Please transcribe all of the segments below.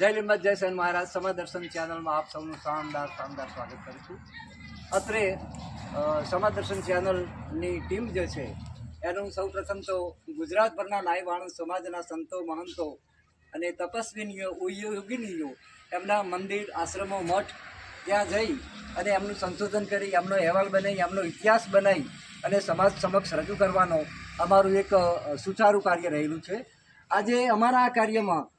જય લીંબત જય સેન મહારાજ. સમય દર્શન ચેનલમાં આપ સૌનું શાનદાર શાનદાર સ્વાગત કરું છું. અત્રે અ, સમય દર્શન ચેનલની ટીમ જે છે એનું સૌ પ્રથમ તો ગુજરાતભરના નાય સમાજના સંતો મહંતો અને તપસ્વીનીઓ યોગીનીઓ એમના મંદિર આશ્રમો મઠ ત્યાં જઈ અને એમનું સંશોધન કરી એમનો અહેવાલ બનાવી એમનો ઇતિહાસ બનાવી અને સમાજ સમક્ષ રજૂ કરવાનો અમારું એક સુચારું કાર્ય રહેલું છે. આજે અમારા આ કાર્યમાં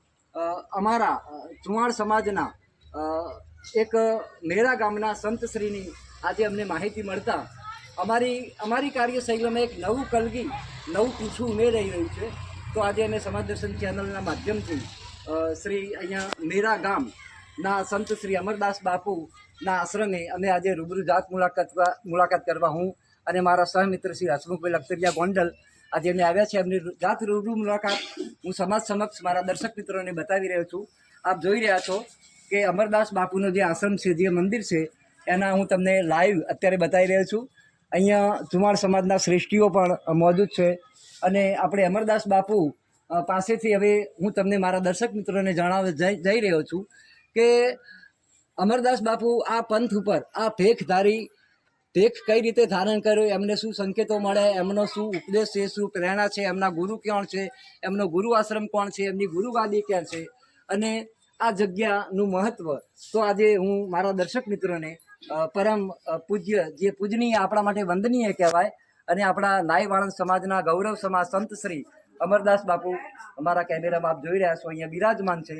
અમારા ચુવાણ સમાજના એક મેરા ગામના સંતશ્રીની આજે અમને માહિતી મળતા અમારી અમારી કાર્યશૈલીમાં એક નવું કલગી, નવું પીછું ઉમેરાઈ રહ્યું છે. તો આજે અમે સમાજ દર્શન ચેનલના માધ્યમથી શ્રી અહીંયા મેરા ગામના સંત શ્રી અમરદાસ બાપુના આશ્રમે અમે આજે રૂબરૂ જાત મુલાકાત મુલાકાત કરવા હું અને મારા સહમિત્ર શ્રી હસમુખભાઈ લખતરિયા ગોંડલ આજે અમે આવ્યા છે, એમની જાત રૂબરૂ મુલાકાત. હું સમાજ સમક્ષ મારા દર્શક મિત્રોને બતાવી રહ્યો છું. આપ જોઈ રહ્યા છો કે અમરદાસ બાપુનો જે આશ્રમ છે, જે મંદિર છે, એના હું તમને લાઈવ અત્યારે બતાવી રહ્યો છું. અહીંયા ચુમાર સમાજના શ્રેષ્ઠીઓ પણ મોજૂદ છે. અને આપણે અમરદાસ બાપુ પાસેથી હવે હું તમને મારા દર્શક મિત્રોને જણાવવા જઈ રહ્યો છું કે અમરદાસ બાપુ આ પંથ ઉપર આ ભેખધારી ભેખ કઈ રીતે ધારણ કર્યો, એમને શું સંકેતો મળે, એમનો શું ઉપદેશ છે, શું પ્રેરણા છે, એમના ગુરુ કોણ છે, એમનો ગુરુ આશ્રમ કોણ છે, એમની ગુરુગાદી ક્યાં છે? અને આ જગ્યાનું મહત્વ. તો આજે હું મારા દર્શક મિત્રોને પરમ પૂજ્ય, જે પૂજનીય આપણા માટે વંદનીય કહેવાય, અને આપણા નાય વાણંદ સમાજના ગૌરવ સમાજ સંત શ્રી અમરદાસ બાપુ અમારા કેમેરામાં આપ જોઈ રહ્યા છો, અહીંયા બિરાજમાન છે.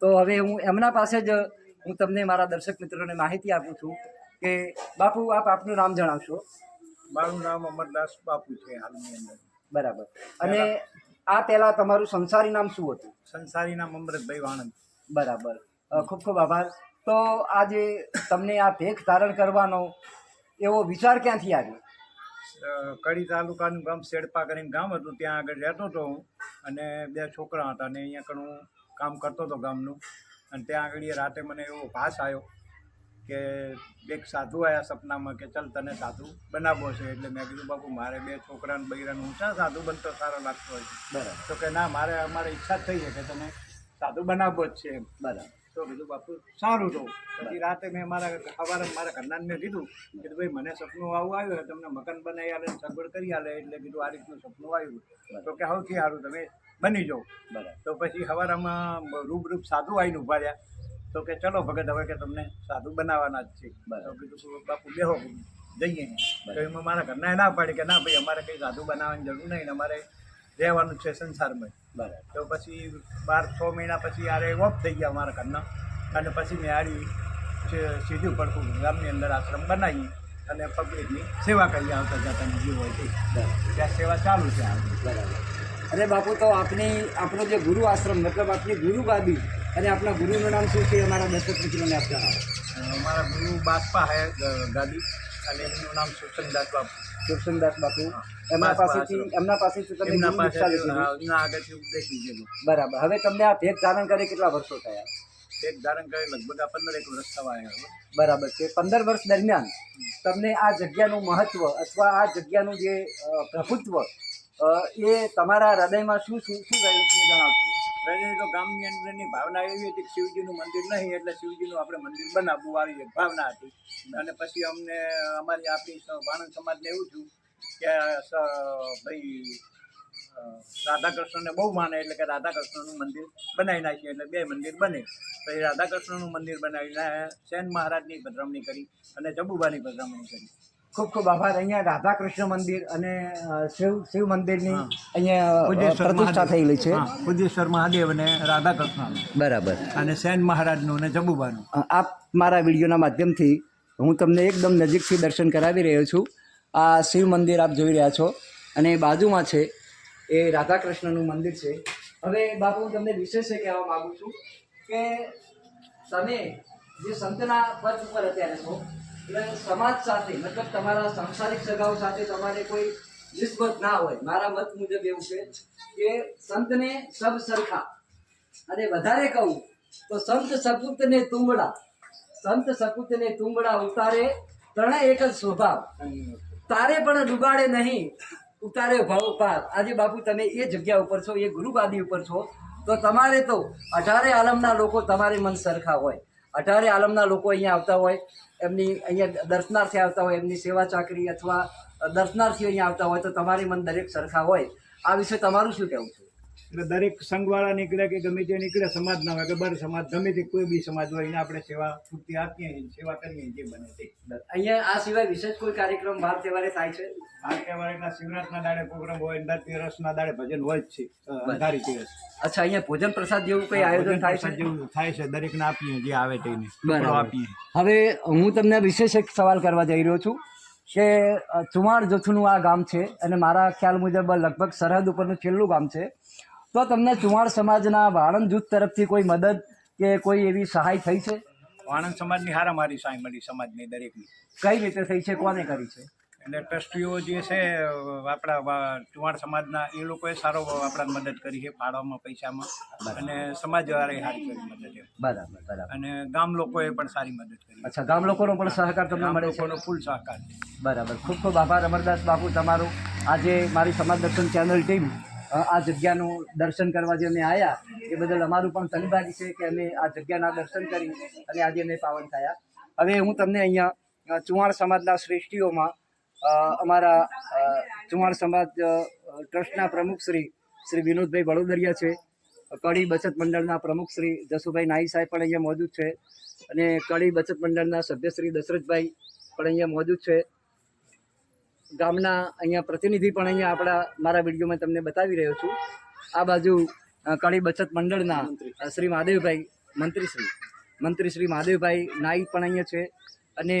તો હવે હું એમના પાસે જ હું તમને મારા દર્શક મિત્રોને માહિતી આપું છું. કે બાપુ આપ આપનું નામ જણાવશો? મારું નામ અમરદાસ બાપુ છે હાલની અંદર. બરાબર. અને આ પહેલા તમારું સંસારી નામ શું હતું? સંસારી નામ અમૃતભાઈ વાણંદ. બરાબર. ખૂબ ખૂબ આભાર. તો આજે તમને આ ભેખ ધારણ કરવાનો એવો વિચાર ક્યાંથી આવ્યો? કડી તાલુકાનું ગામ શેડપા કરીને ગામ હતું. ત્યાં આગળ રહેતો હતો હું. અને બે છોકરા હતા અને અહીંયા કણ હું કામ કરતો હતો ગામનું. અને ત્યાં આગળ રાતે મને એવો ભાસ આવ્યો. કે એક સાધુ આવ્યા સપનામાં કે ચાલ તને સાધુ બનાવવો છે. એટલે મેં કીધું બાપુ મારે બે છોકરાને બૈરાને હું શા સાધુ બનતો સારો લાગતો હોય છે? બરાબર. તો કે ના મારે અમારે ઈચ્છા થઈ છે કે તને સાધુ બનાવવો જ છે. એમ. બરાબર. તો કીધું બાપુ સારું તો. પછી રાતે મેં મારા સવારે મારા ઘરનાને મેં કીધું કે ભાઈ મને સપનું આવું આવ્યું તમને મકાન બનાવી આલે સગવડ કરી આલે. એટલે કીધું આ રીતનું સપનું આવ્યું. તો કે સૌથી સારું તમે બની જાઓ. બરાબર. તો પછી સવારમાં રૂબરૂપ સાધુ આવીને ઊભા રહ્યા. તો કે ચલો ભગત હવે કે તમને સાધુ બનાવવાના જ છે. તો કીધું બાપુ બેહો જઈએ. તો એમાં મારા ઘરના ના પાડી કે ના ભાઈ અમારે કંઈ સાધુ બનાવવાની જરૂર નહીં અમારે રહેવાનું છે સંસારમાં. બરાબર. તો પછી બાર છ મહિના પછી આરે ઓફ થઈ ગયા અમારા ઘરના. અને પછી મેં આડી સીધું પડતું ગામની અંદર આશ્રમ બનાવી અને પબ્લિકની સેવા કરી આવતા જતા જે હોય બરાબર. ત્યાં સેવા ચાલુ છે. બરાબર. અરે બાપુ તો આપની આપણો જે ગુરુ આશ્રમ મતલબ આપની ગુરુ ગાદી અને આપણા ગુરુનું નામ શું છે? અમારા દર્શક મિત્રોને આપ જણાવો. અમારા ગુરુ બાસપા હે ગાદી અને એમનું નામ સુરસનદાસ બાપુ. સુરસનદાસ બાપુ. એમના પાસેથી એમના પાસેથી તમે એમના પાસે એમના આગળથી ઉપદેશ લીધેલો. બરાબર. હવે તમને આ ભેદ ધારણ કરે કેટલા વર્ષો થયા? ભેદ ધારણ કરી લગભગ આ પંદર એક વર્ષ થવા આવ્યા બરાબર છે. પંદર વર્ષ દરમિયાન તમને આ જગ્યાનું મહત્વ અથવા આ જગ્યાનું જે પ્રભુત્વ એ તમારા હૃદયમાં શું શું શું રહ્યું છે જણાવશો. રજની તો ગામની અંદરની ભાવના એવી હતી કે શિવજીનું મંદિર નહીં એટલે શિવજીનું આપણે મંદિર બનાવવું આવી એક ભાવના હતી. અને પછી અમને, અમારી આપણી વાણંદ સમાજને એવું થયું કે ભાઈ રાધાકૃષ્ણને બહુ માને એટલે કે રાધાકૃષ્ણનું મંદિર બનાવી નાખીએ એટલે બે મંદિર બને. પછી રાધાકૃષ્ણનું મંદિર બનાવીને સેન મહારાજની પધરામણી કરી અને જબુબાની પધરામણી કરી. ખૂબ ખૂબ આભાર. અહીંયા રાધા કૃષ્ણ મંદિર અને શિવ શિવ મંદિરની. અહીંયા પ્રતિષ્ઠા થયેલી છે. હા, મહાદેવ અને રાધાકૃષ્ણ. બરાબર. અને સેન મહારાજનું અને જબુબાનું આપ મારા વિડીયોના માધ્યમથી હું તમને એકદમ નજીકથી દર્શન કરાવી રહ્યો છું. આ શિવ મંદિર આપ જોઈ રહ્યા છો. અને બાજુમાં છે એ રાધા કૃષ્ણનું મંદિર છે. હવે બાપુ હું તમને વિશેષ એ કહેવા માગું છું કે તમે જે સંતના પદ ઉપર અત્યારે છો સમાજ સાથે, મતલબ તમારા સાંસારિક સગાઓ સાથે તમારે કોઈ નિસ્બત ના હોય. મારા મત મુજબ એવું છે કે સંતને સબ સરખા. અને વધારે કહું, તો સંત સપૂત ને તુંબડા. સંત સપૂત ને તુંબડા ઉતારે ત્રણેય એક જ સ્વભાવ. તારે પણ ડુબાડે નહીં, ઉતારે ભાવ પાર. આજે બાપુ તમે એ જગ્યા ઉપર છો, એ ગુરુગાદી ઉપર છો, તો તમારે તો અઢારે આલમના લોકો તમારે મન સરખા હોય. અઢારે આલમના લોકો અહીંયા આવતા હોય, એમની અહીંયા દર્શનાર્થી આવતા હોય, એમની સેવા ચાકરી અથવા દર્શનાર્થીઓ અહીંયા આવતા હોય તો તમારી મન દરેક સરખા હોય. આ વિશે તમારું શું કહેવું છે? એટલે દરેક સંઘવાળા નીકળે કે ગમે તે નીકળે સમાજના હોય કે બર સમાજ ગમે તે કોઈ બી સમાજ હોય એને આપણે સેવા પૂરતી આપીએ સેવા કરીએ જે બને તે. અહીંયા આ સિવાય વિશેષ કોઈ કાર્યક્રમ વાર તહેવારે થાય છે? આ તહેવારના શિવરાતના દાડે પ્રોગ્રામ હોય અંદર તેરસના દાડે ભજન હોય જ છે અંધારી તેરસ અચ્છા અહીંયા ભોજન પ્રસાદ જેવું કઈ આયોજન થાય છે? જેવું થાય છે દરેકને આપીએ જે આવે તેને બરાબર. આપીએ. હવે હું તમને વિશેષ એક સવાલ કરવા જઈ રહ્યો છું કે ચુમાણ જથ્થુનું આ ગામ છે અને મારા ખ્યાલ મુજબ લગભગ સરહદ ઉપરનું છેલ્લું ગામ છે. તો તમને ચુવાણ સમાજના વાણંદ જૂથ તરફથી કોઈ મદદ કે કોઈ એવી સહાય થઈ છે? વાણંદ સમાજની હારામારી સહાય મળી સમાજની દરેકની. કઈ રીતે થઈ છે? કોને કરી છે? એટલે ટ્રસ્ટીઓ જે છે આપણા ચુવાણ સમાજના એ લોકોએ સારો આપણા મદદ કરી છે ફાળવામાં પૈસામાં. અને સમાજવાળાએ સારી કરી મદદ. બરાબર બરાબર. અને ગામ લોકોએ પણ સારી મદદ કરી. અચ્છા ગામ લોકોનો પણ સહકાર તમને મળે છે? ફૂલ સહકાર બરાબર. ખૂબ ખૂબ આભાર અમરદાસ બાપુ તમારું. આજે મારી સમાજ દર્શન ચેનલ ટીમ આ જગ્યાનું દર્શન કરવા જે અમે આવ્યા એ બદલ અમારું પણ ધન્યવાદ છે કે અમે આ જગ્યાના દર્શન કરી અને આજે અમે પાવન થયા. હવે હું તમને અહીંયા ચુવાણ સમાજના શ્રેષ્ઠીઓમાં અમારા ચુવાણ સમાજ ટ્રસ્ટના પ્રમુખ શ્રી શ્રી વિનોદભાઈ વડોદરિયા છે, કડી બચત મંડળના પ્રમુખ શ્રી જસુભાઈ નાઈ સાહેબ પણ અહીંયા મોજૂદ છે, અને કડી બચત મંડળના સભ્ય શ્રી દશરથભાઈ પણ અહીંયા મોજૂદ છે. ગામના અહીંયા પ્રતિનિધિ પણ અહીંયા આપણા મારા વિડીયોમાં તમને બતાવી રહ્યો છું. આ બાજુ કડી બચત મંડળના શ્રી મહાદેવભાઈ મંત્રીશ્રી મંત્રી શ્રી મહાદેવભાઈ નાઈક પણ અહીંયા છે અને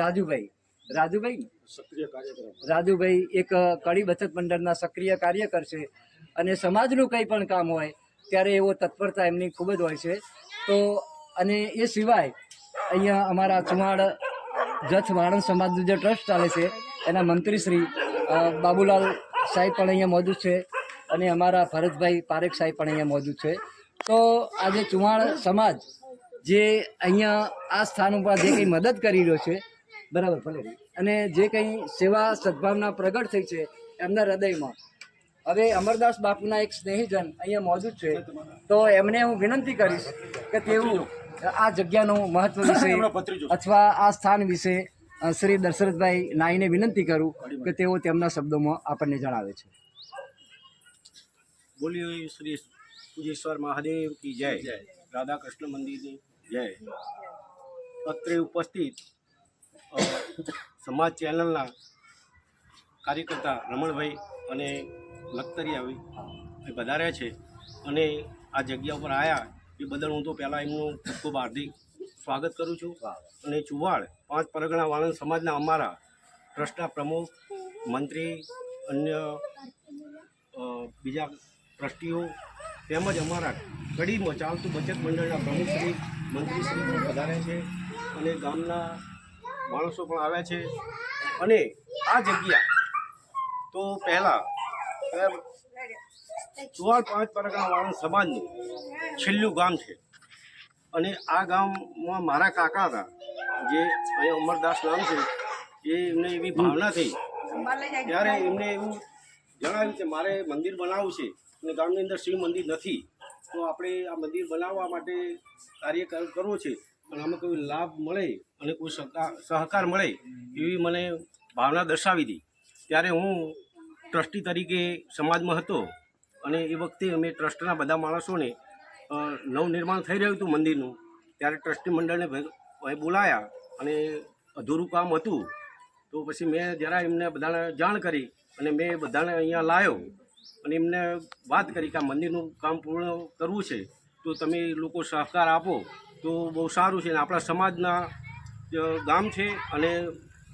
રાજુભાઈ. રાજુભાઈ? રાજુભાઈ એક કડી બચત મંડળના સક્રિય કાર્યકર છે અને સમાજનું કંઈ પણ કામ હોય ત્યારે એવો તત્પરતા એમની ખૂબ જ હોય છે. તો અને એ સિવાય અહીંયા અમારા ચુમાડ જથ વાણંદ સમાજનું જે ટ્રસ્ટ ચાલે છે એના મંત્રી શ્રી બાબુલાલ સાહેબ પણ અહીંયા મોજૂદ છે અને અમારા ભરતભાઈ પારેખ સાહેબ પણ અહીંયા મોજૂદ છે. તો આજે ચુવાણ સમાજ જે અહીંયા આ સ્થાન ઉપર જે કંઈ મદદ કરી રહ્યો છે બરાબર ભલે. અને જે કંઈ સેવા સદભાવના પ્રગટ થઈ છે એમના હૃદયમાં. હવે અમરદાસ બાપુના એક સ્નેહીજન અહીંયા મોજૂદ છે. તો એમને હું વિનંતી કરીશ કે તેઓ આ જગ્યાનું મહત્વ વિશે અથવા આ સ્થાન વિશે શ્રી દશરથભાઈ નાઈને વિનંતી કરું કે તેઓ તેમના શબ્દોમાં આપણને જણાવે છે. બોલ્યો શ્રી પૂજેશ્વર મહાદેવ કી જય. રાધા કૃષ્ણ મંદિરની જય. અત્રે ઉપસ્થિત સમાજ ચેનલના કાર્યકર્તા રમણભાઈ અને લખતરિયાભાઈ એ વધાર્યા છે અને આ જગ્યા ઉપર આવ્યા એ બદલ હું તો પહેલાં એમનું ખૂબ ખૂબ હાર્દિક સ્વાગત કરું છું અને ચુવાડ પાંચ પરગણા વાળંદ સમાજના અમારા ટ્રસ્ટના પ્રમુખ, મંત્રી, અન્ય બીજા ટ્રસ્ટીઓ તેમજ અમારા કડીમાં ચાલતું બચત મંડળના પ્રમુખશ્રી મંત્રીશ્રી પણ વધારે છે અને ગામના માણસો પણ આવ્યા છે. અને આ જગ્યા તો પહેલાં ચુવાલ પાંચ પરગણા વાળંદ સમાજનું છેલ્લું ગામ છે. અને આ ગામમાં મારા કાકા હતા. જે અહીંયા અમરદાસ નામ છે, એ એમને એવી ભાવના થઈ. ત્યારે એમને એવું જણાવ્યું કે મારે મંદિર બનાવવું છે, અને ગામની અંદર શિવ મંદિર નથી. તો આપણે આ મંદિર બનાવવા માટે કાર્ય કરવો છે. અને આમાં કોઈ લાભ મળે અને કોઈ સહકાર મળે એવી મને ભાવના દર્શાવી હતી. ત્યારે હું ટ્રસ્ટી તરીકે સમાજમાં હતો અને એ વખતે અમે ટ્રસ્ટના બધા માણસોને નવનિર્માણ થઈ રહ્યું હતું મંદિરનું. ત્યારે ટ્રસ્ટી મંડળને બોલાયા અને અધૂરું કામ હતું. તો પછી મેં જરા એમને બધાને જાણ કરી અને મેં બધાને અહીંયા લાવ્યો અને એમને વાત કરી કે આ મંદિરનું કામ પૂર્ણ કરવું છે. તો તમે લોકો સહકાર આપો. તો બહુ સારું છે અને આપણા સમાજના ગામ છે અને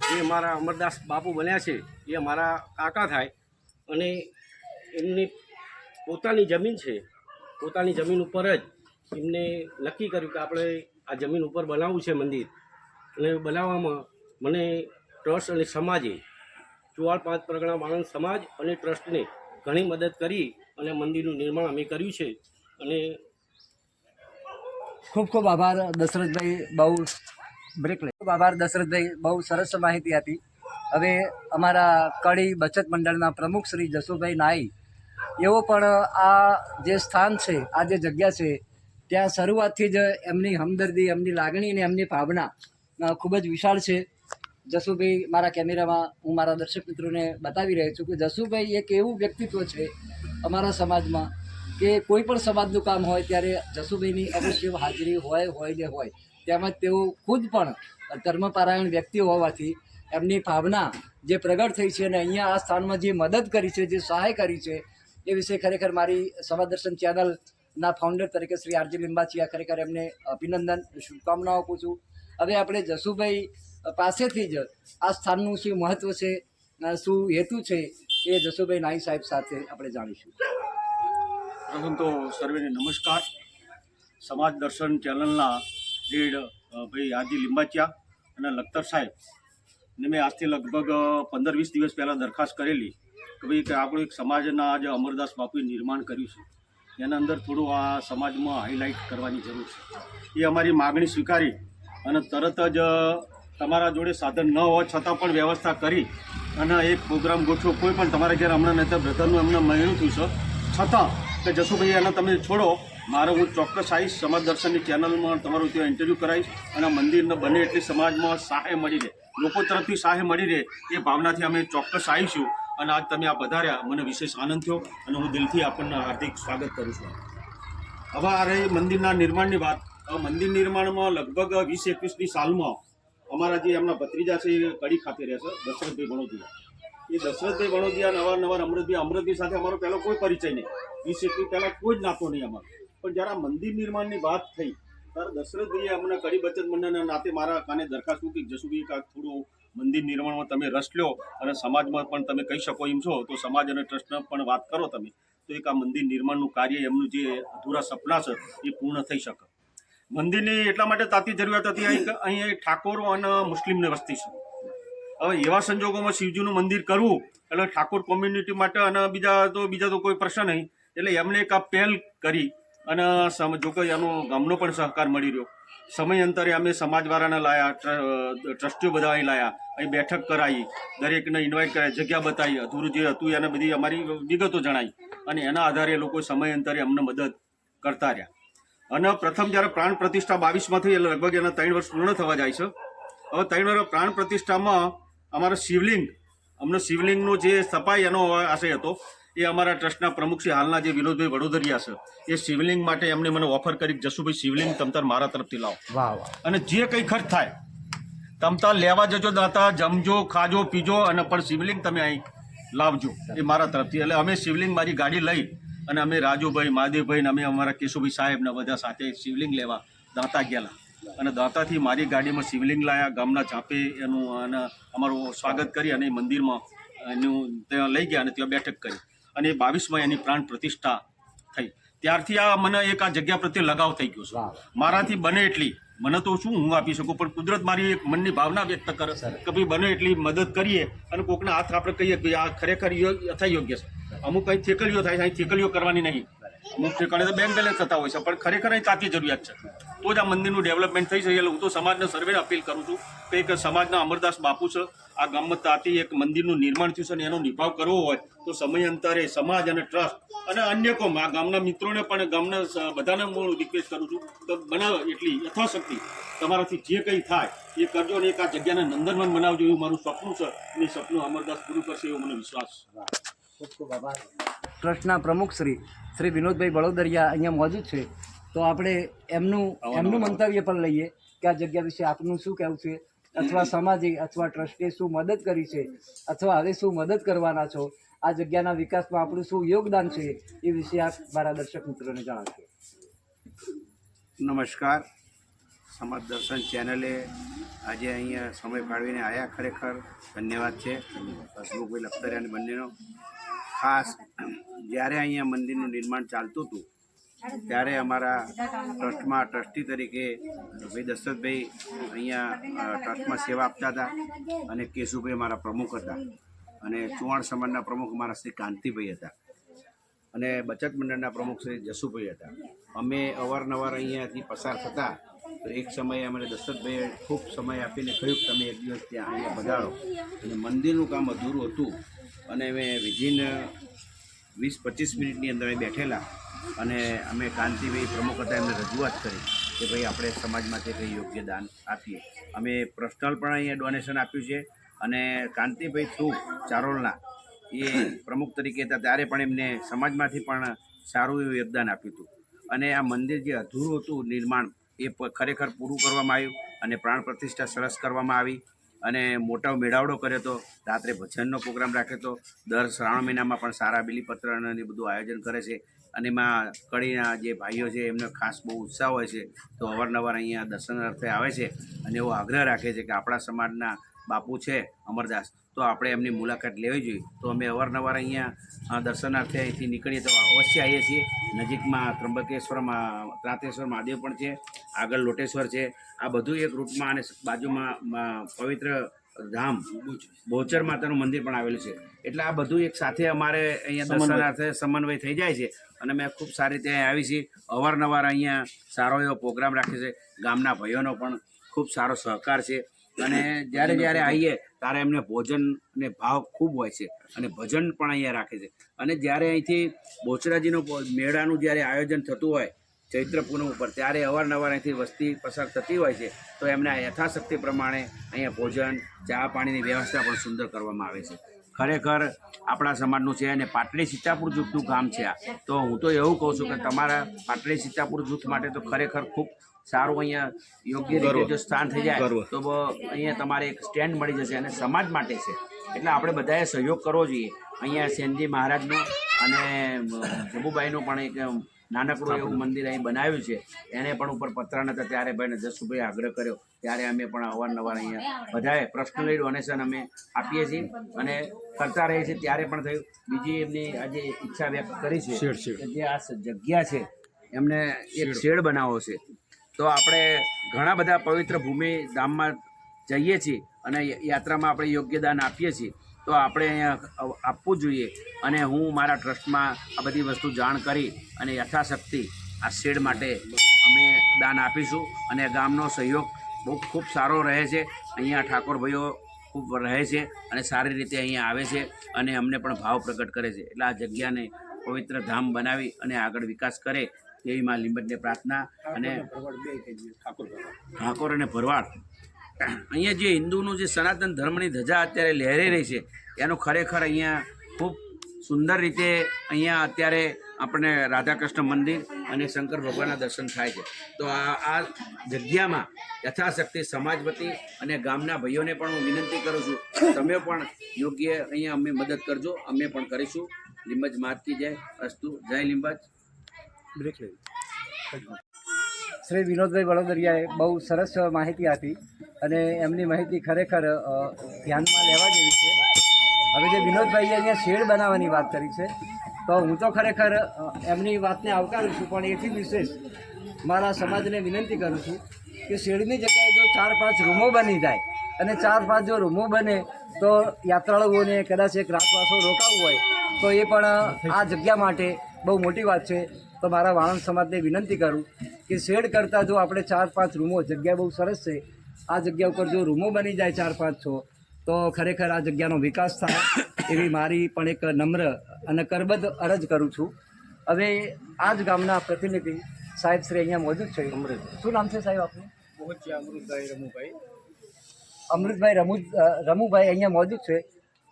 જે અમારા અમરદાસ બાપુ બન્યા છે એ અમારા કાકા થાય અને એમની પોતાની જમીન છે. પોતાની જમીન ઉપર જ એમને નક્કી કર્યું કે આપણે આ જમીન ઉપર બનાવવું છે મંદિર. અને બનાવવામાં મને ટ્રસ્ટ અને સમાજે ચુવાડ પાંચ પરગણા વાણંદ સમાજ અને ટ્રસ્ટને ઘણી મદદ કરી અને મંદિરનું નિર્માણ અમે કર્યું છે. અને ખૂબ ખૂબ આભાર, દશરથભાઈ બહુ બ્રેક લઈ. ખૂબ આભાર, દશરથભાઈ બહુ સરસ માહિતી આપી. હવે અમારા કડી બચત મંડળના પ્રમુખ શ્રી જસુભાઈ નાઈ એવો પણ આ જે સ્થાન છે, આ જે જગ્યા છે ત્યાં શરૂઆતથી જ એમની હમદર્દી, એમની લાગણી અને એમની ભાવના ખૂબ જ વિશાળ છે. જસુભાઈ મારા કેમેરામાં, હું મારા દર્શક મિત્રોને બતાવી રહ્યો છું કે જસુભાઈ એક એવું વ્યક્તિત્વ છે અમારા સમાજમાં કે કોઈ પણ સમાજનું કામ હોય ત્યારે જસુભાઈની અવશ્ય હાજરી હોય હોય ને હોય. તેમજ તેઓ ખુદ પણ ધર્મપારાયણ વ્યક્તિ હોવાથી એમની ભાવના જે પ્રગટ થઈ છે અને અહીંયા આ સ્થાનમાં જે મદદ કરી છે, જે સહાય કરી છે, એ વિશે ખરેખર મારી સમાજ દર્શન ચેનલના ફાઉન્ડર તરીકે શ્રી આરજી લિંબાચિયા ખરેખર એમને અભિનંદન શુભકામનાઓ આપું છું. હવે આપણે જસુભાઈ પાસેથી જ આ સ્થાનનું શું મહત્ત્વ છે શું હેતુ છે એ જસુભાઈ નાઈ સાહેબ સાથે આપણે જાણીશું. પ્રથમ તો સર્વેને નમસ્કાર. સમાજ દર્શન ચેનલના લીડ ભાઈ આજી લીંબાચિયા અને લખતર સાહેબ ને મેં આજથી લગભગ પંદર વીસ દિવસ પહેલાં દરખાસ્ત કરેલી કે ભાઈ કે આપણું એક સમાજના જે અમરદાસ બાપુએ નિર્માણ કર્યું છે. એના અંદર થોડું આ સમાજમાં હાઇલાઇટ કરવાની જરૂર છે. એ અમારી માગણી સ્વીકારી અને તરત જ તમારા જોડે સાધન ન હોવા છતાં પણ વ્યવસ્થા કરી અને એક પ્રોગ્રામ ગોઠવો. કોઈ પણ તમારા ઘેર હમણાં નહીં બ્રધરનું એમને મહિનું થયું છે છતાં, કે જસુભાઈ એને તમે છોડો, મારે હું ચોક્કસ આવીશ, સમાજ દર્શનની ચેનલમાં તમારું ત્યાં ઇન્ટરવ્યૂ કરાવીશ અને મંદિરને બને એટલી સમાજમાં સહાય મળી રહે. લોકો તરફથી સહાય મળી રહે એ ભાવનાથી અમે ચોક્કસ આવીશું. અને આજ તમે આ પધાર્યા. મને વિશેષ આનંદ થયો અને હું દિલથી આપણને હાર્દિક સ્વાગત કરું છું. હવે આ રહી મંદિરના નિર્માણની વાત. મંદિર નિર્માણમાં લગભગ વીસ એકવીસની સાલમાં અમારા જે એમના ભત્રીજા છે એ કડી ખાતે રહે છે, દશરથભાઈ વણોદિયા. એ દશરથભાઈ વણોદિયા નવા નવા અમૃતભાઈ અમૃતભાઈ સાથે અમારો પહેલો કોઈ પરિચય નહીં. વીસ એકવીસ પહેલાં કોઈ જ નાતો નહીં અમારો. પણ જ્યારે મંદિર નિર્માણની વાત થઈ, ત્યારે દશરથભાઈએ અમને કડી બચત મંડળના નાતે મારા કાને દરખાસ્ત મૂકી કે કાંક થોડું મંદિર નિર્માણમાં તમે રસ લો અને સમાજમાં પણ તમે કહી શકો એમ છો, તો સમાજ અને ટ્રસ્ટને પણ વાત કરો તમે. તો એક આ મંદિર નિર્માણનું કાર્ય એમનું જે અધૂરા સપના છે, એ પૂર્ણ થઈ શકે. મંદિરની એટલા માટે તાતી જરૂરિયાત હતી અહીં કે અહીં ઠાકોરો અને મુસ્લિમને વસ્તી છે. હવે એવા સંજોગોમાં શિવજીનું મંદિર કરવું, એટલે ઠાકોર કોમ્યુનિટી માટે અને બીજા તો બીજા તો કોઈ પ્રશ્ન નહીં. એટલે એમણે એક આ પહેલ કરી અને જો કે એનો ગામનો પણ સહકાર મળી રહ્યો. સમયાંતરે અમે સમાજવાળાને લાયા ટ્રસ્ટીઓ બધા અહીં લાયા, અહીં બેઠક કરાવી દરેકને ઇન્વાઇટ કરાવી જગ્યા બતાવી, અધૂરું જે હતું એને બધી અમારી વિગતો જણાવી અને એના આધારે લોકો સમયાંતરે અમને મદદ કરતા રહ્યા. અને પ્રથમ જ્યારે પ્રાણ પ્રતિષ્ઠા બાવીસમાં થઈ, એટલે લગભગ એના ત્રણ વર્ષ પૂર્ણ થવા જાય છે, હવે ત્રણ વર્ષ પ્રાણ પ્રતિષ્ઠામાં અમારા શિવલિંગ, અમને શિવલિંગનો જે સપાઈ એનો આશય હતો એ અમારા ટ્રસ્ટના પ્રમુખ શ્રી હાલના જે વિનોદભાઈ વડોદરિયા છે એ શિવલિંગ માટે એમને મને ઓફર કરી જસુભાઈ શિવલિંગ તમતાર મારા તરફથી લાવો. વાહ વાહ. અને જે કંઈ ખર્ચ થાય તમતાર લેવા જજો દાતા જમજો ખાજો પીજો અને પણ શિવલિંગ તમે અહીં લાવજો એ મારા તરફથી. એટલે અમે શિવલિંગ મારી ગાડી લઈ અને અમે રાજુભાઈ મહાદેવભાઈ અમે અમારા કેશુભાઈ સાહેબ ને બધા સાથે શિવલિંગ લેવા દાંતા ગયેલા. અને દાંતાથી મારી ગાડીમાં શિવલિંગ લાયા ગામના ચાપે એનું અને અમારું સ્વાગત કરી અને એ મંદિરમાં એનું ત્યાં લઈ ગયા અને ત્યાં બેઠક કરી. અને બાવીસમાં એની પ્રાણ પ્રતિષ્ઠા થઈ. ત્યારથી આ મને એક આ જગ્યા પ્રત્યે લગાવ થઈ ગયો છે. મારાથી બને એટલી. મને તો શું હું આપી શકું? પણ કુદરત મારી એક મનની ભાવના વ્યક્ત કરે કે ભાઈ બને એટલી મદદ કરીએ અને કોકના હાથ આપણે કહીએ કે આ ખરેખર યો- યથાયોગ્ય છે. અમુક કંઈ થેકલીઓ થાય છે અહીં થેકલીઓ કરવાની નહીં. અમુક કારણે તો બેંક બેલેન્સ થતા હોય છે. પણ ખરેખર અહીં તાતી જરૂરિયાત છે. તો જ આ મંદિરનું ડેવલપમેન્ટ થઈ શકે. એટલે હું તો સમાજને સર્વેને અપીલ કરું છું કે એક સમાજના અમરદાસ બાપુ છે. આ ગામમાં તાતી એક મંદિરનું નિર્માણ થયું છે અને એનો નિભાવ કરવો હોય તો સમયાંતરે સમાજ અને ટ્રસ્ટ અને અન્ય કોમ. આ ગામના મિત્રોને પણ ગામના બધાને હું રિક્વેસ્ટ કરું છું તો બનાવો એટલી યથાશક્તિ તમારાથી જે કંઈ થાય એ કરજો અને એક આ જગ્યાને નંદનવન બનાવજો એવું મારું સપનું છે. અને એ સપનું અમરદાસ પૂરું કરશે એવો મને વિશ્વાસ ખૂબ ખૂબ આભાર. ટ્રસ્ટના પ્રમુખ શ્રી શ્રી વિનોદભાઈ બળોદરિયા અહીંયા મોજૂદ છે. તો આપણે એમનું એમનું મંતવ્ય પણ લઈએ કે આ જગ્યા વિશે આપનું શું કહેવું છે? અથવા સમાજે અથવા ટ્રસ્ટે શું મદદ કરી છે? અથવા હવે શું મદદ કરવાના છો? આ જગ્યાના વિકાસમાં આપણું શું યોગદાન છે? એ વિશે આપ મારા દર્શક મિત્રોને જણાવશો. નમસ્કાર. સમાજ દર્શન ચેનલે આજે અહીંયા સમય ફાળવીને આવ્યા ખરેખર. ધન્યવાદ છે. હસમુખભાઈ લખતરિયા અને બંનેનો. ખાસ જ્યારે અહીંયા મંદિરનું નિર્માણ ચાલતું હતું, ત્યારે અમારા ટ્રસ્ટમાં ટ્રસ્ટી તરીકે ભાઈ દશરથભાઈ અહીંયા ટ્રસ્ટમાં સેવા આપતા હતા અને કેશુભાઈ અમારા પ્રમુખ હતા અને ચુવાણ સમાજના પ્રમુખ અમારા શ્રી કાંતિભાઈ હતા અને બચત મંડળના પ્રમુખ શ્રી જસુભાઈ હતા. અમે અવારનવાર અહીંયાથી પસાર થતા તો એક સમયે અમને દશરથભાઈએ ખૂબ સમય આપીને કહ્યું તમે એક દિવસ ત્યાં અહીંયા બગાડો અને મંદિરનું કામ અધૂરું હતું અને અમે વિધિન વીસ પચીસ મિનિટની અંદર અહીં બેઠેલા અને અમે કાંતિભાઈ પ્રમુખ હતા, એમને રજૂઆત કરી કે ભાઈ આપણે સમાજમાંથી કંઈ યોગ્ય દાન આપીએ. અમે પર્સનલ પણ અહીંયા ડોનેશન આપ્યું છે અને કાંતિભાઈ થ્રુ ચારોલના, એ પ્રમુખ તરીકે હતા, ત્યારે પણ એમને સમાજમાંથી પણ સારું એવું યોગદાન આપ્યું હતું. અને આ મંદિર જે અધૂરું હતું, નિર્માણ, એ ખરેખર પૂરું કરવામાં આવ્યું અને પ્રાણ પ્રતિષ્ઠા સરસ કરવામાં આવી. અને મોટો મેળાવડો કર્યો હતો રાત્રે ભજનનો પ્રોગ્રામ રાખ્યો હતો દર શ્રાવણ મહિનામાં પણ સારા બિલીપત્ર અને બધું આયોજન કરે છે. અને એમાં કડીના જે ભાઈઓ છે, એમને ખાસ બહુ ઉત્સાહ હોય છે, તો અવારનવાર અહીંયા દર્શનાર્થે આવે છે. અને એવો આગ્રહ રાખે છે કે આપણા સમાજના બાપુ છે, અમરદાસ તો આપણે એમની મુલાકાત લેવી જોઈએ. તો અમે અવારનવાર અહીંયા દર્શનાર્થે અહીંથી નીકળીએ તો અવશ્ય આવીએ છીએ. નજીકમાં ત્રંબકેશ્વરમાં ત્રાતેશ્વર મહાદેવ પણ છે આગળ લોટેશ્વર છે. આ બધું એક રૂટમાં અને બાજુમાં પવિત્ર ધામ બોચર માતાનું મંદિર પણ આવેલું છે. એટલે આ બધું એક સાથે અમારે અહીંયા દર્શનાર્થે સમન્વય થઈ જાય છે અને મેં ખૂબ સારી રીતે આવી છીએ. અવારનવાર અહીંયા સારો એવો પ્રોગ્રામ રાખે છે. ગામના ભાઈઓનો પણ ખૂબ સારો સહકાર છે. અને જ્યારે જ્યારે આવીએ ત્યારે એમને ભોજન અને ભાવ ખૂબ હોય છે. અને ભજન પણ અહીંયા રાખે છે. અને જ્યારે અહીંથી બોચરાજીનો મેળાનું જ્યારે આયોજન થતું હોય ચૈત્ર પૂનમ ઉપર ત્યારે અવારનવાર અહીંથી વસ્તી પસાર થતી હોય છે તો એમના યથાશક્તિ પ્રમાણે અહીંયા ભોજન ચા પાણીની વ્યવસ્થા પણ સુંદર કરવામાં આવે છે. ખરેખર આપણા સમાજનું છે અને પાટડી સીતાપુર જૂથનું ગામ છે આ. તો હું તો એવું કહું છું કે તમારા પાટડી સીતાપુર જૂથ માટે તો ખરેખર ખૂબ સારું અહીંયા યોગ્ય રીતે જો સ્થાન થઈ જાય તો અહીંયા તમારે એક સ્ટેન્ડ મળી જશે અને સમાજ માટે છે. એટલે આપણે બધાએ સહયોગ કરવો જોઈએ. અહીંયા સેનજી મહારાજનું અને જબુભાઈનું પણ એક નાનકડું એવું મંદિર અહીં બનાવ્યું છે. એને પણ ઉપર પત્ર નતા ત્યારે ભાઈને જસુભાઈ આગ્રહ કર્યો. ત્યારે અમે પણ અવારનવાર અહીંયા બધાએ પર્સનલી ડોનેશન અમે આપીએ છીએ અને કરતા રહીએ છીએ. ત્યારે પણ થયું. બીજી એમની આજે ઈચ્છા વ્યક્ત કરી છે કે જે આ જગ્યા છે એમને એક શેડ બનાવવો છે. તો આપણે ઘણા બધા પવિત્ર ભૂમિ ધામમાં જઈએ છીએ અને યાત્રામાં આપણે યોગ્ય દાન આપીએ છીએ. તો આપણે અહીંયા આપવું જોઈએ અને હું મારા ટ્રસ્ટમાં આ બધી વસ્તુ જાણ કરી અને યથાશક્તિ આ શેડ માટે અમે દાન આપીશું અને ગામનો સહયોગ બહુ ખૂબ સારો રહે છે. અહીંયા ઠાકોર ભાઈઓ ખૂબ રહે છે અને સારી રીતે અહીંયા આવે છે અને અમને પણ ભાવ પ્રગટ કરે છે. એટલે આ જગ્યાને પવિત્ર ધામ બનાવી અને આગળ વિકાસ કરે તેવી માં લીંબતને પ્રાર્થના અને ઠાકોર અને ભરવાડ. અહીંયા જે હિન્દુનું જે સનાતન ધર્મની ધજા અત્યારે લહેરી રહી છે એનું ખરેખર અહીંયા ખૂબ સુંદર રીતે અહીંયા અત્યારે આપણને રાધાકૃષ્ણ મંદિર અને શંકર ભગવાનના દર્શન થાય છે. તો આ આ જગ્યામાં યથાશક્તિ સમાજ વતી અને ગામના ભાઈઓને પણ હું વિનંતી કરું છું તમે પણ યોગ્ય અહીંયા અમે મદદ કરજો અમે પણ કરીશું. લીંબજ માતકી જય અસ્તુ જય લીંબજ. શ્રી વિનોદભાઈ વડોદરિયાએ બહુ સરસ માહિતી આપી અને એમની માહિતી ખરેખર ધ્યાનમાં લેવા જેવી છે. હવે જે વિનોદભાઈએ અહીંયા શેડ બનાવવાની વાત કરી છે, તો હું તો ખરેખર એમની વાતને આવકારું છું, પણ એથી વિશેષ મારા સમાજને વિનંતી કરું છું કે શેડની જગ્યાએ જો ચાર પાંચ રૂમો બની જાય અને ચાર પાંચ જો રૂમો બને તો યાત્રાળુઓને કદાચ એક રાતવાસો રોકાવું હોય, તો એ પણ આ જગ્યા માટે બહુ મોટી વાત છે. તો મારા વાણંદ સમાજને વિનંતી કરું કે શેડ કરતાં જો આપણે ચાર પાંચ રૂમો જગ્યા બહુ સરસ છે. આ જગ્યા ઉપર જો રૂમો બની જાય ચાર પાંચ છો તો ખરેખર આ જગ્યાનો વિકાસ થાય એવી મારી પણ એક નમ્ર અને કરબદ્ધ અરજ કરું છું. હવે આ જ ગામના પ્રતિનિધિ સાહેબ શ્રી અહીંયા મોજૂદ છે. શું નામ છે સાહેબ આપનું? પહોંચ્યા અમૃતભાઈ રમુભાઈ. અમૃતભાઈ રમુ રમુભાઈ અહીંયા મોજૂદ છે.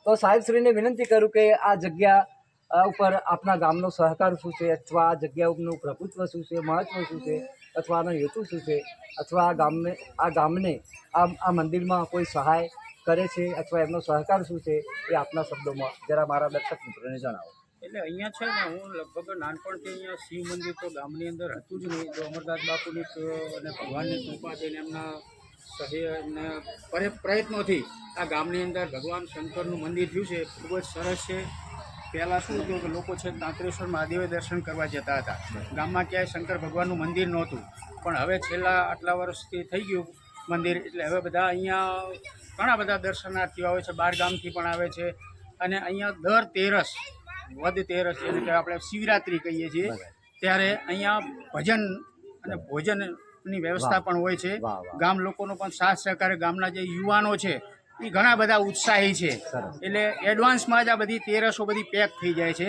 તો સાહેબશ્રીને વિનંતી કરું કે આ જગ્યા ઉપર આપના ગામનો સહકાર શું છે? અથવા આ ઉપરનું પ્રભુત્વ શું છે? મહત્વ શું છે? અથવા આનો હેતુ શું છે? અથવા આ ગામને આ ગામને આ આ મંદિરમાં કોઈ સહાય કરે છે? અથવા એમનો સહકાર શું છે? એ આપના શબ્દોમાં જરા મારા દર્શક મિત્રોને જણાવો. એટલે અહીંયા છે ને હું લગભગ નાનપણથી અહીંયા શિવ મંદિર તો ગામની અંદર હતું જ નહીં. જો અમરદાસ બાપુની અને ભગવાનની કૃપા થઈને એમના સહે અને પ્રયત્નોથી આ ગામની અંદર ભગવાન શંકરનું મંદિર થયું છે. ખૂબ જ સરસ છે. પહેલાં શું હતું કે લોકો છે તાંત્રેશ્વર મહાદેવે દર્શન કરવા જતા હતા. ગામમાં ક્યાંય શંકર ભગવાનનું મંદિર નહોતું. પણ હવે છેલ્લા આટલા વર્ષથી થઈ ગયું મંદિર એટલે હવે બધા અહીંયા ઘણા બધા દર્શનાર્થીઓ આવે છે બાર ગામથી પણ આવે છે. અને અહીંયા દર તેરસ વદ તેરસ એટલે કે આપણે શિવરાત્રિ કહીએ છીએ ત્યારે અહીંયા ભજન અને ભોજનની વ્યવસ્થા પણ હોય છે. ગામ લોકોનો પણ સાથ સહકાર. ગામના જે યુવાનો છે એ ઘણા બધા ઉત્સાહી છે. એટલે એડવાન્સમાં જ આ બધી તેરસો બધી પેક થઈ જાય છે.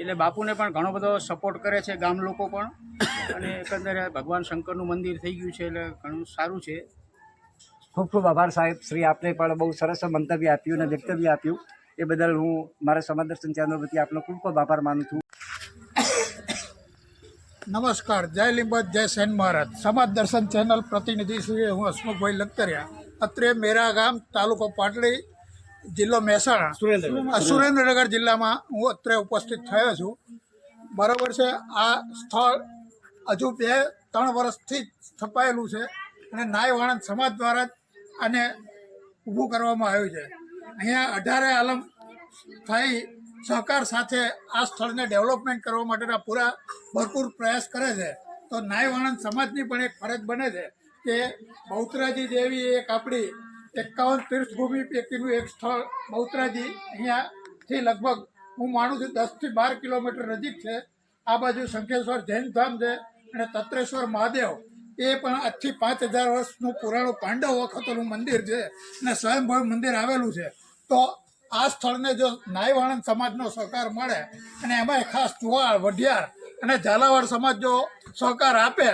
એટલે બાપુને પણ ઘણો બધો સપોર્ટ કરે છે ગામ લોકો પણ. અને એકંદરે ભગવાન શંકરનું મંદિર થઈ ગયું છે એટલે ઘણું સારું છે. ખૂબ ખૂબ આભાર સાહેબ. શ્રી આપને પણ બહુ સરસ મંતવ્ય આપ્યું અને વક્તવ્ય આપ્યું. એ બદલ હું મારા સમાજ દર્શન ચેનલ વતી આપનો ખૂબ ખૂબ આભાર માનું છું. નમસ્કાર. જય લીંબત જય સેન મહારાજ. સમાજ દર્શન ચેનલ પ્રતિનિધિ શ્રી હું હસમુખભાઈ લખતરિયા અત્રે મેરા ગામ તાલુકો પાટડી જિલ્લો મહેસાણા. આ સુરેન્દ્રનગર જિલ્લામાં હું અત્રે ઉપસ્થિત થયો છું. બરાબર છે આ સ્થળ હજુ બે ત્રણ વર્ષથી જ સ્થપાયેલું છે અને નાય વાણંદ સમાજ દ્વારા જ આને ઊભું કરવામાં આવ્યું છે. અહીંયા અઢારે આલમ થઈ સહકાર સાથે આ સ્થળને ડેવલપમેન્ટ કરવા માટેના પૂરા ભરપૂર પ્રયાસ કરે છે. તો નાય વાણંદ સમાજની પણ એક ફરજ બને છે. કે બહુતરાજી દેવી એક આપણી એકાવન તીર્થભૂમિ પૈકીનું એક સ્થળ. બહુતરાજી અહીંયાથી લગભગ હું માનું છું દસથી બાર કિલોમીટર નજીક છે. આ બાજુ શંખેશ્વર જૈન ધામ છે અને તત્રેશ્વર મહાદેવ. એ પણ આજથી પાંચ હજાર વર્ષનું પુરાણું પાંડવ વખતનું મંદિર છે અને સ્વયંભવ મંદિર આવેલું છે. તો આ સ્થળને જો નાયવાણંદ સમાજનો સહકાર મળે અને એમાંય ખાસ ચુવાળ, વઢિયાર અને ઝાલાવાડ સમાજ જો સહકાર આપે,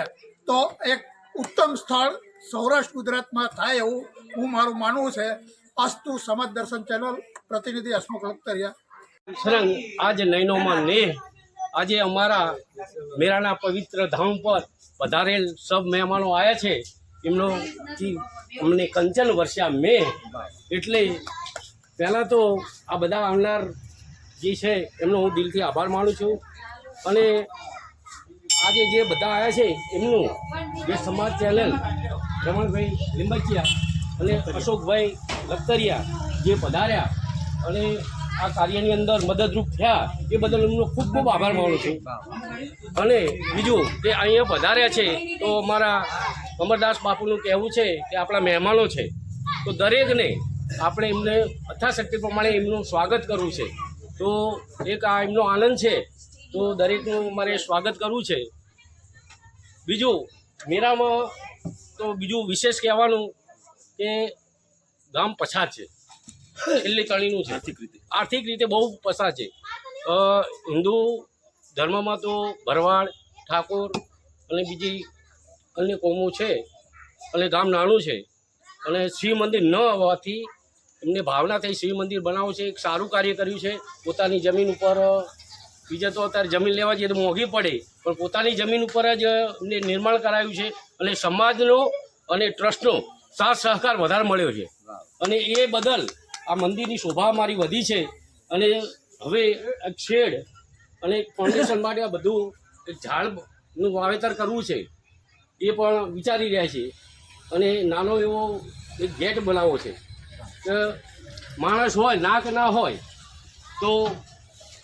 તો એક ઉત્તમ સ્થળ સૌરાષ્ટ્ર, ગુજરાતમાં થાય એવું હું મારું માનવું છે. અસ્તુ સમાજ દર્શન ચેનલ પ્રતિનિધિ હસમુખ લખતરિયા. સરંગ આજ નૈનોમાં નેહ. આજે અમારા મેરાના પવિત્ર ધામ પર વધારેલ સબ મહેમાનો આવ્યા છે. એમનો અમને કંચન વર્ષા મેં એટલે પહેલાં તો આ બધા આવનાર જે છે, એમનો હું દિલથી આભાર માનું છું. અને આજે જે બધા આવ્યા છે, એમનું જે સમાજ ચેનલ, રમણભાઈ લીંબચિયા અને અશોકભાઈ લખતરિયા જે પધાર્યા અને આ કાર્યની અંદર મદદરૂપ થયા, એ બદલ એમનો ખૂબ ખૂબ આભાર માનું છું. અને બીજું કે અહીંયા પધાર્યા છે, તો અમારા અમરદાસ બાપુનું કહેવું છે કે આપણા મહેમાનો છે. તો દરેકને આપણે એમને અથાશક્તિ પ્રમાણે એમનું સ્વાગત કરવું છે. તો એક આ એમનો આનંદ છે તો દરેકનું મારે સ્વાગત કરવું છે. બીજું મેરામાં તો બીજું વિશેષ કહેવાનું કે ગામ પછાત છે. છેલ્લી તળીનું છે. આર્થિક રીતે. આર્થિક રીતે બહુ પછાત છે. હિન્દુ ધર્મમાં તો ભરવાડ ઠાકોર અને બીજી અન્ય કોમો છે. અને ગામ નાનું છે. અને શિવ મંદિર ન હોવાથી એમને ભાવના થઈ શિવ મંદિર બનાવવું છે. એક સારું કાર્ય કર્યું છે. પોતાની જમીન ઉપર બીજા તો અત્યારે જમીન લેવા જઈએ તો મોંઘી પડે. પણ પોતાની જમીન ઉપર જ નિર્માણ કરાયું છે અને સમાજનો અને ટ્રસ્ટનો સાથ સહકાર વધારે મળ્યો છે. અને એ બદલ આ મંદિરની શોભા મારી વધી છે. અને હવે શેડ અને ફાઉન્ડેશન માટે આ બધું ઝાડનું વાવેતર કરવું છે, એ પણ વિચારી રહ્યા છે. અને નાનો એવો એક ગેટ બનાવવો છે. માણસ હોય, નાક ના હોય, તો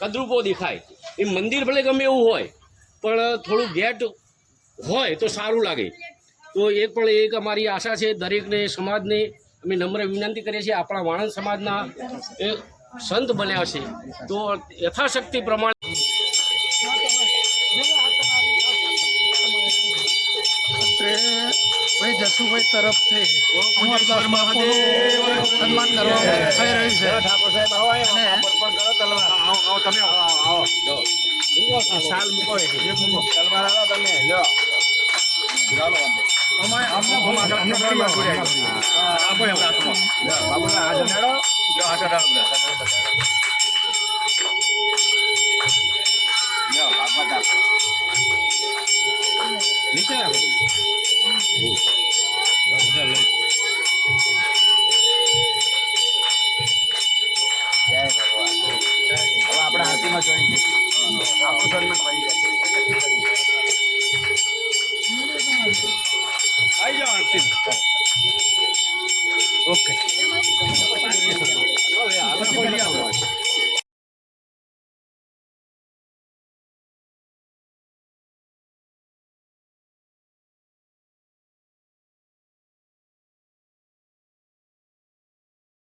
કદરૂપો દેખાય. એ મંદિર ભલે ગમે એવું હોય, પણ થોડું ગેટ હોય તો સારું લાગે. તો એ પણ એક અમારી આશા છે, દરેકને, સમાજને અમે નમ્ર વિનંતી કરીએ છીએ. આપણા વાણંદ સમાજના એ સંત બન્યા છે. તો યથાશક્તિ પ્રમાણે ભાઈ જસુભાઈ તરફથી સન્માન કરવામાં થઈ રહ્યું છે. અને સાલ મૂકો નીચે